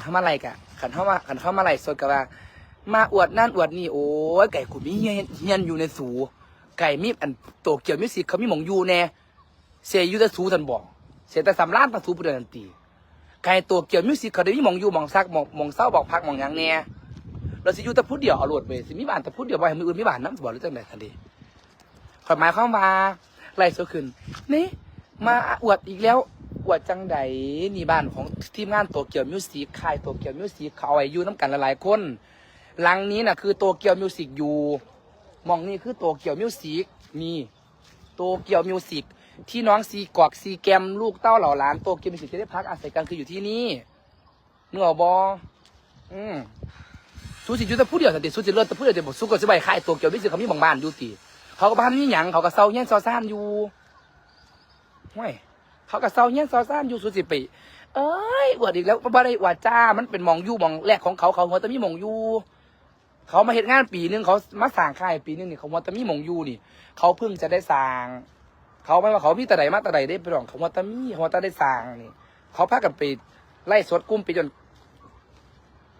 เข้ามาไล่กะขันเข้ามาขันเข้ามาไล่สดกับว่า มาอวดนั่นอวดนี่โอ้ยไก่กูมีเฮียนเฮียนอยู่ในสู ไก่มีอันโตเกี่ยวมิสิเขามีหมองอยู่แน่เสียอยู่แต่สูทันบอกเสียแต่สำล้านตะสูผู้เดินตีไก่โตเกี่ยวมิสิเขาได้มีหมองอยู่หมองซักหมองหมองเศร้าบอกพักหมองยังแน่เราสิอยู่แต่พูดเดียวเอาหลดไปสิมีบ้านแต่พูดเดียวบ่ให้มืออื่นมีบ้านน้ำบอกหรือจังไดทันทีขอยหมายความว่าไล่โซขึ้นนี่มาอวดอีกแล้ว อวดจังใดนี่บ้านของทีมงานโตเกียวมิวสิกค่ายโตเกียวมิวสิกเขาเอาไว้อยู่น้ำกันหลายๆคน หลังนี้น่ะคือโตเกียวมิวสิกอยู่มองนี่คือโตเกียวมิวสิกนี่โตเกียวมิวสิกที่น้องซีกอกซีแกมลูกเต้าเหล่าหลานโตเกียวมิวสิกจะได้พักอาศัยกันคืออยู่ที่นี่เนื้อบออืมสูสิอยู่แต่ผู้เดียวสันติสูสิเลิศแต่ผู้เดียวแต่บอกสูก็สิใบขายโตเกียวมิวสิกเขามีบางบ้านอยู่ตีเขาก็บ้านนี่หยังเขาก็เซาเงี้ยซอซ่านอยู่ห้วย เขาก็เซาเงี้ยนซอซ่านอยู่สูสิไปเอ้ยอวดอีกแล้วบ่ได้อวดจ้ามันเป็นมองยู่มองแรกของเขาเขาหัวตะมีมองยู่เขามาเห็นงานปีหนึงเขามาสร้างค่ายปีหนึงนี่เขาว่าแตะมีมองยู่นี่เขาเพิ่งจะได้สร้างเขาไม่ว่าเขามีแต่ใดมาแต่ใดได้ไปหรอกเขาว่าแตะมีเขาว่าแตะได้สร้างนี่ เขาพากันไปไล่สดกุ้มไปจน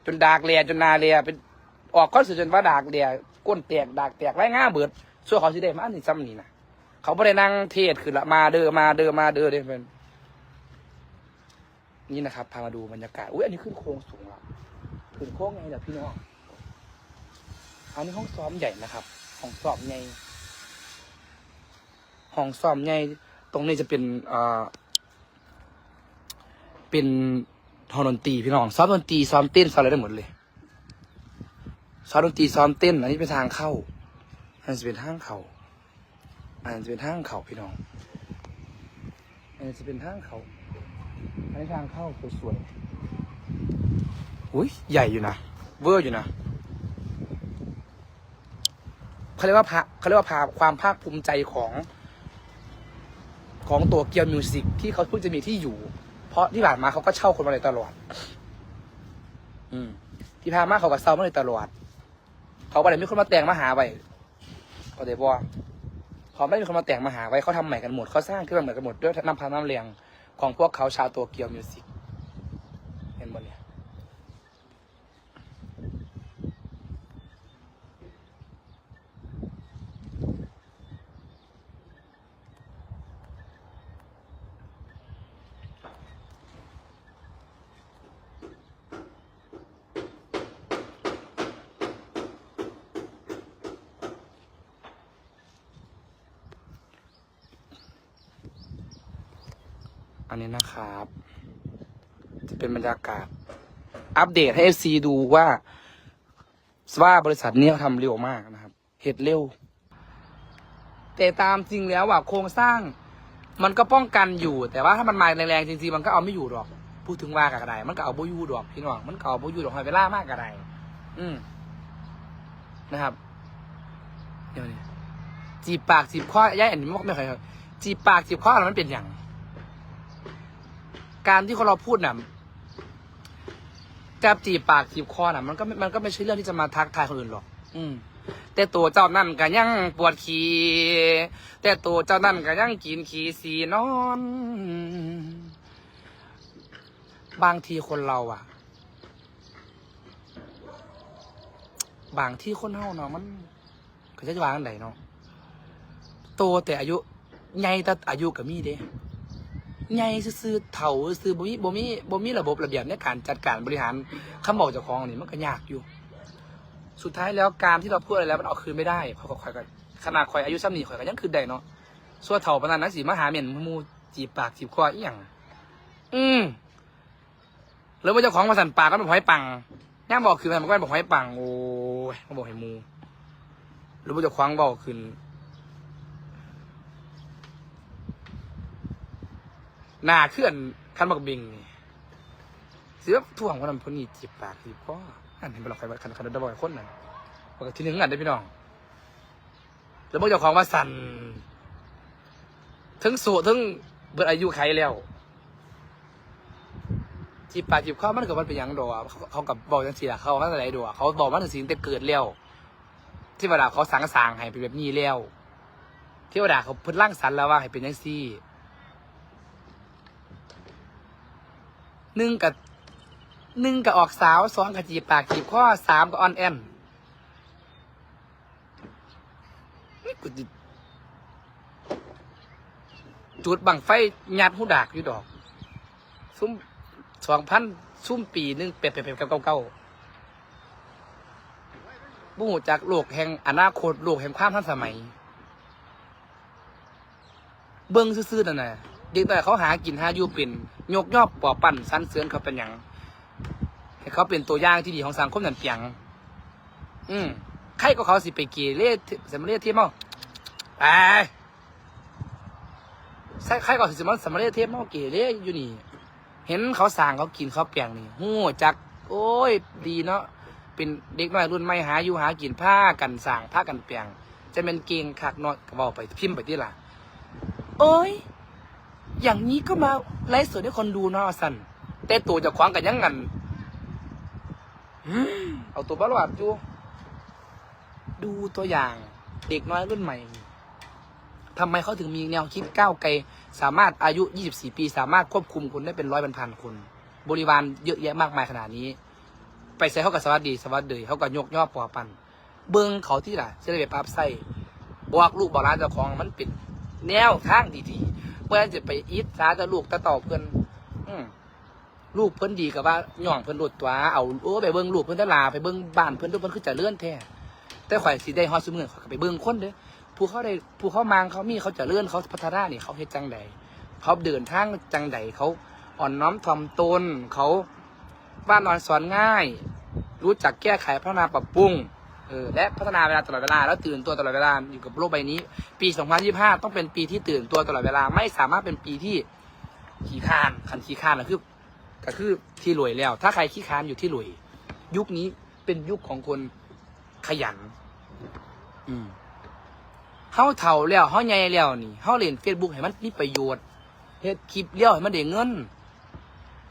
จนดากเลียจนนาเลียเป็นออกข้อสื่อจนว่าดากเลียก้นแตกดากแตกไร้ง่าเบิดส่วนเขาสิได้มาอันนี้ซ้ำนี่นะ เขาไม่ได้นั่งเทศคือละมาเด้อมาเด้อมาเด้อเด้เป็นนี่นะครับพามาดูบรรยากาศอุ้ยอันนี้ขึ้นโค้งสูงล้วขึ้นโค้งไงเดี๋ยวพี่น้องอันนี้ห้องซ้อมใหญ่นะครับห้องซ้อมใหญ่ห้องซ้อมใหญ่ตรงนี้จะเป็นอ่อเป็นห้อดนตรีพี่น้องซ้อมดนตรีซ้อมเต้นซ้อมอะไรได้หมดเลยซ้อมดนตรีซ้อมเต้น อันนี้เป็นทางเข้าอันนี้จะเป็นทางเข้า อันนี้จะเป็นทางเขาพี่น้อง อันนี้จะเป็นทางเขาอันนี้ทางเข้าสวยๆอุ้ยใหญ่อยู่นะ เวอร์อยู่นะเขาเรียกว่าพาเขาเรียกว่าพาความภาคภูมิใจของ ของตัวเกียวมิวสิกที่เขาเพิ่งจะมีที่อยู่ เพราะที่ผ่านมาเขาก็เช่าคนมาเลยตลอด อืม ที่ผ่านมาเขาก็เช่ามาเลยตลอด เขาก็เลยมีคนมาแต่งมาหาไว้เขาเดี๋ยวบอก เขาไม่ได้มีคนมาแต่งมาหาไว้เขาทำใหม่กันหมดเขาสร้างขึ้นมาใหม่กันหมดด้วยน้ำพันน้ำเลียงของพวกเขาชาวตัวเกียวมิวสิก นนี้นะครับ จะเป็นบรรยากาศ อัปเดตให้เอฟซีดูว่าว่าบริษัทนี้เขาทำเร็วมากนะครับเหตุเร็ว แต่ตามจริงแล้วอะโครงสร้าง มันก็ป้องกันอยู่ แต่ว่าถ้ามันมาแรงๆจริงๆมันก็เอาไม่อยู่หรอก พูดถึงว่ากับอะไรมันก็เอาโบยูดอกพี่น้องมันก็เอาโบยูดอกหอยเวล่ามากกับอะไรอืมนะครับเดี๋ยวนี้จีบปากจีบข้อย่าอันนี้ไม่เคยจีบปากจีบข้อแล้วมันเป็นอย่าง การที่คนเราพูดน่ะกับจีบปากจีบคอน่ะ มันก็มันก็ไม่ใช่เรื่องที่จะมาทักทายคนอื่นหรอก อืม แต่ตัวเจ้านั่นก็ยังปวดขี้แต่ตัวเจ้านั่นก็ยังกินขี้สีนอน บางทีคนเราอะ บางที่คนเฮาเนาะมันก็จะวางอันไหนเนาะโตแต่อายุใหญ่แต่อายุก็มีเด้ ใหญ่ซื่อเถ่าซื่อบ่มีบ่มีบ่มีระบบระเบียบในการจัดการบริหารคำบอกเจ้าของนี่มันก็ยากอยู่ สุดท้ายแล้วการที่เราพูดอะไรแล้วมันเอาคืนไม่ได้เพราะข่อยก็ขนาดข่อยอายุซ้ำนี่ข่อยก็ยังคืนได้เนาะส่วนเถ่าปานนั้นนะสิมาหาเหม็นมูจีบปากจีบคออีหยังอืมแล้วว่าเจ้าของมาสั่นปากก็เป็นหอยปังย่างบอกคือมันก็เป็นบอกหอยปังโอ้ยมาบอกให้มูหรือว่าเจ้าของบอกคืน หน้าเคลื่อนคันบักบิงนี่เสือท่วงคนนั้นคนนี้จีบปากจีบคออันเห็นไปหรอกใครคันคันดับบ่อยคนนั้นปกติหนึ่งอันได้พี่น้อง แล้วพวกเจ้าของว่าสั่นทั้งสดทั้งเบิดอายุไขแล้ว จีบปากจีบคอมันเกิดมันเป็นยังดอกเขากับบอกจังซี่ล่ะเขาเขาอะไรดอกเขาบอกมันถึงสิ่งแต่เกิดแล้วที่เวลาเขาสั่งสางให้เป็นแบบนี้แล้วที่เวลาเขาเพิ่นร่างสรรแล้วว่าให้เป็นจังซี่ หนึ่งกับหนึ่งก็ออกสาวสองก็จีบปากจีบข้อสามก็ออนแอนนี่กูจิจุดบังไฟยัดหูดากอยู่ดอก ซุ้มสองพันซุ่มปีหนึ่งเป็ดเป็ดเป็ดเก้าเก้าเก้าบูจากโลกแห่งอนาคตโลกแห่งความทันสมัย เบิ้งซื่อๆนั่นน่ะเด็กแต่เขาหากินหาอยู่เป็น ยกยอบปอปั่นสั้นเสือนเขาเป็นอย่างให้เขาเป็นตัวอย่างที่ดีของสังคมนั่นเปียง อืมใครก็เขาสิไปเกเรสมเรศเทียมเอาไปใช่ใครก็สิสมสมเรศเทียมเอาเกเรอยู่นี่ เห็นเขาสั่งเขากินเขาวเปียงนี่หู้จัก โอ้ย ดีเนาะเป็นเด็กน้อยรุ่นใหม่หาอยู่หากินผ้ากันสั่งผ้ากันเปียง จะเป็นเกงคักนาะก็บอกไปพิมพ์ไปที่ล่ะ โอ้ย อย่างนี้ก็มาไลฟ์สดให้คนดูเนาะสันแต่ตัวจะคว้างกันยังงันเอาตัวบ้าหลาดจูดูตัวอย่างเด็กน้อยรุ่นใหม่ทำไมเขาถึงมีแนวคิดก้าวไกล สามารถอายุ 24 ปี สามารถควบคุมคนได้เป็นร้อยเป็นพันคน บริวารเยอะแยะมากมายขนาดนี้ ไปใส่เขากับสวัสดีสวัสดีเขากับยกย่อปอปัน เบิ้งเขาที่ล่ะจะได้ไปปับใส่บอกลูกบอกร้านเจ้าของมันปิดแนวทางดีๆ เพื่อจะไปอิทสาจะลูกตะต่อเพื่อนอืมลูกเพื่อนดีกับว่าย่องเพื่อนรดตัวเอาโอ้ไปเบิ้งลูกเพื่อนตะลาไปเบิ้งบ้านเพื่อนทุกเพื่อนคือจะเลื่อนแท้แต่ข่อยสิได้ฮอดซุมือข่อยก็ไปเบิ้งคนเด้อผู้เขาได้ผู้เขามางเขามีเขาจะเลื่อนเขาพัฒนาเนี่ยเขาเฮ็ดจังใดเขาเดินทางจังใดเขาอ่อนน้อมถ่อมตนเขาบ้านนอนสอนง่าย รู้จักแก้ไขพัฒนาปรับปรุง เออและพัฒนาเวลาตลอดเวลาแล้วตื่นตัวตลอดเวลาอยู่กับโลกใบนี้ ปี 2025 ต้องเป็นปีที่ตื่นตัวตลอดเวลาไม่สามารถเป็นปีที่ขี้ค้านคันขี้ค้านนะคือก็คือที่รวยแล้ว ถ้าใครขี้ค้านอยู่ที่รวย ยุคนี้เป็นยุคของคนขยัน อืมเฮาเฒ่าแล้วเฮาใหญ่แล้วนี่เฮาเล่น Facebook ให้มันมีประโยชน์เฮ็ดคลิปเลี้ยวให้มันได้เงิน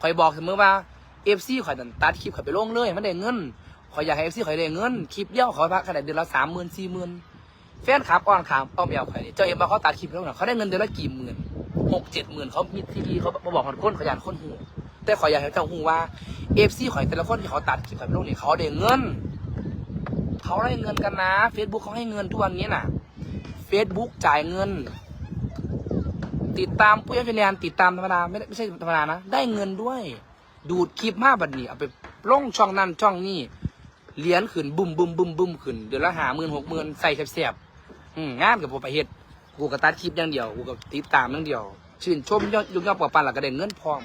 ข่อยบอกเสมอว่า FC ข่อยดันตัดคลิปข่อยไปลงเลยให้มันได้เงิน ขอยอยากให้เอฟซีข่อยได้เงินคลิปเดียวขอพักขนาดเดือนละสามหมื่นสี่หมื่นแฟนคลับอ่อนขามอ้อมแอวข่อยนี่เจ้าเอ็มมาเขาตัดคลิปแล้วนะเขาได้เงินเดือนละกี่หมื่นหกเจ็ดหมื่นเขามีทีวีเขามาบอกคนคนขยันคนหูแต่ขอยอยากให้เจ้าหูว่าเอฟซีข่อยแต่ละคนที่เขาตัดคลิปข่อยลงนี่เขาได้เงิน เขาได้เงินกันนะเฟซบุ๊กเขาให้เงินทุกวันนี้น่ะเฟซบุ๊กจ่ายเงิน ติดตามผู้ยังเป็นแนนติดตามธรรมดาไม่ได้ไม่ใช่ธรรมดานะ ได้เงินด้วย ดูดคลิปมาบัดนี้เอาไปลงช่องนั้นช่องนี้ เหรียญขึ้นบุ้มบุ้มบุ้มบุ้มขึ้นเดือนละหาหมื่นหกหมื่นใส่แสบๆอืมงานกับผมไปเฮ็ดกูก็ตัดคลิปอย่างเดียวกูก็ติดตามอย่างเดียว ชื่นชมยอดยุคยอดปอปันหลักกระเด็นเงินพร้อม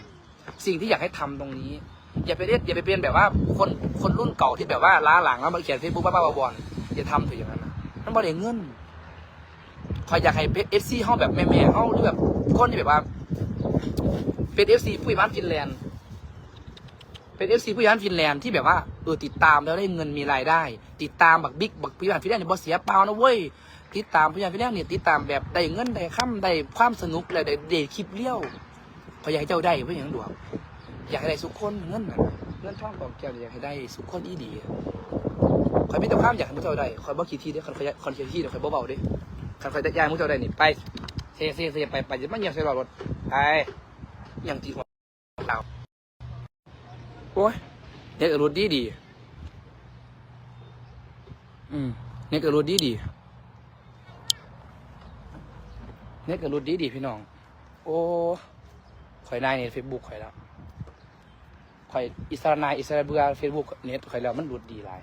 สิ่งที่อยากให้ทำตรงนี้ อย่าไปเรียกอย่าไปเป็นแบบว่าคนคนรุ่นเก่าที่แบบว่าล้าหลังแล้วมาเขียนเฟซบุ๊กบ้าๆบอลอย่าทำถึงอย่างนั้นนะนั่นบ่ได้เงินคอยอยากให้เอฟซีห้องแบบแม่ๆห้องหรือแบบคนที่แบบว่าเป็นเอฟซีผู้ใหญ่บ้านฟินแลนด์ เป็นเอฟซีผู้ใหญ่านฟินแลนด์ที่แบบว่าเออติดตามแล้วได้เงินมีรายได้ ติดตามบักบิ๊กบักผู้ใหญ่านฟินแลนด์เนี่ยบ่เสียเปล่านะเว้ยติดตามผู้ใหญ่านฟินแลนด์เนี่ยติดตามแบบได้เงินได้ค่ำได้ความสนุกเลยได้เดทคลิปเลี้ยวพออยากให้เจ้าได้เพื่ออย่างดวงอยากให้ได้สุขคนเงินเงินทองกองแก้วอยากให้ได้สุขคนอีดีคอยมีแต่ความอยากให้มุเจ้าได้คอยบ่ขี้ที่เด้อคอยคอยขี้ที่เด้อคอยบ่เบาเด้คอยคอยได้ยายมุเจ้าได้นี่ไปเซ่เซ่เซ่ไปไปจะมาเหยียบใส่รอรถไปอย่างที่หัวเรา โอ้ยเน็ตกับรถดีดี อืมเน็ตกับรถดีดีเน็ตกับรถดีดีพี่น้อง โอ้ข่อยนายเน็ตเฟซบุ๊กข่อยแล้วข่อยอิสระนายอิสระเบือเฟซบุ๊กเน็ตข่อยแล้วมันรุดดีหลาย